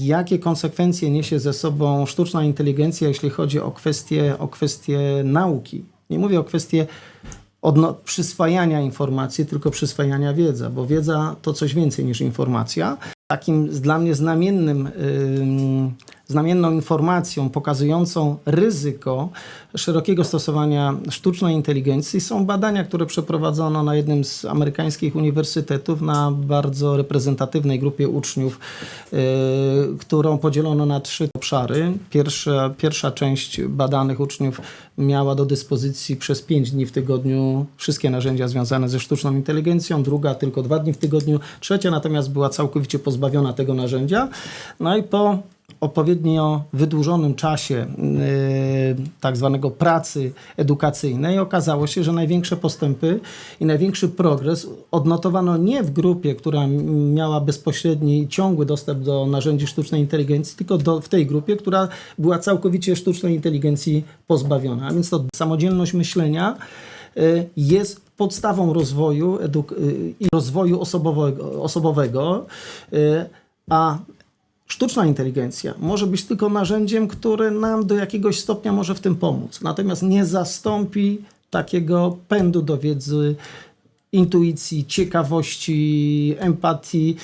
Jakie konsekwencje niesie ze sobą sztuczna inteligencja, jeśli chodzi o kwestie, o kwestie nauki? Nie mówię o kwestie odno- przyswajania informacji, tylko przyswajania wiedzy, bo wiedza to coś więcej niż informacja. Takim dla mnie znamiennym, ym, znamienną informacją pokazującą ryzyko szerokiego stosowania sztucznej inteligencji są badania, które przeprowadzono na jednym z amerykańskich uniwersytetów na bardzo reprezentatywnej grupie uczniów, yy, którą podzielono na trzy obszary. Pierwsza, pierwsza część badanych uczniów miała do dyspozycji przez pięć dni w tygodniu wszystkie narzędzia związane ze sztuczną inteligencją, druga tylko dwa dni w tygodniu, trzecia natomiast była całkowicie pozbawiona tego narzędzia. No i po odpowiednio wydłużonym czasie yy, tak zwanego pracy edukacyjnej okazało się, że największe postępy i największy progres odnotowano nie w grupie, która miała bezpośredni i ciągły dostęp do narzędzi sztucznej inteligencji, tylko do, w tej grupie, która była całkowicie sztucznej inteligencji pozbawiona. A więc to samodzielność myślenia y, jest podstawą rozwoju y, i rozwoju osobowego, osobowego a Sztuczna inteligencja może być tylko narzędziem, które nam do jakiegoś stopnia może w tym pomóc. Natomiast nie zastąpi takiego pędu do wiedzy, intuicji, ciekawości, empatii,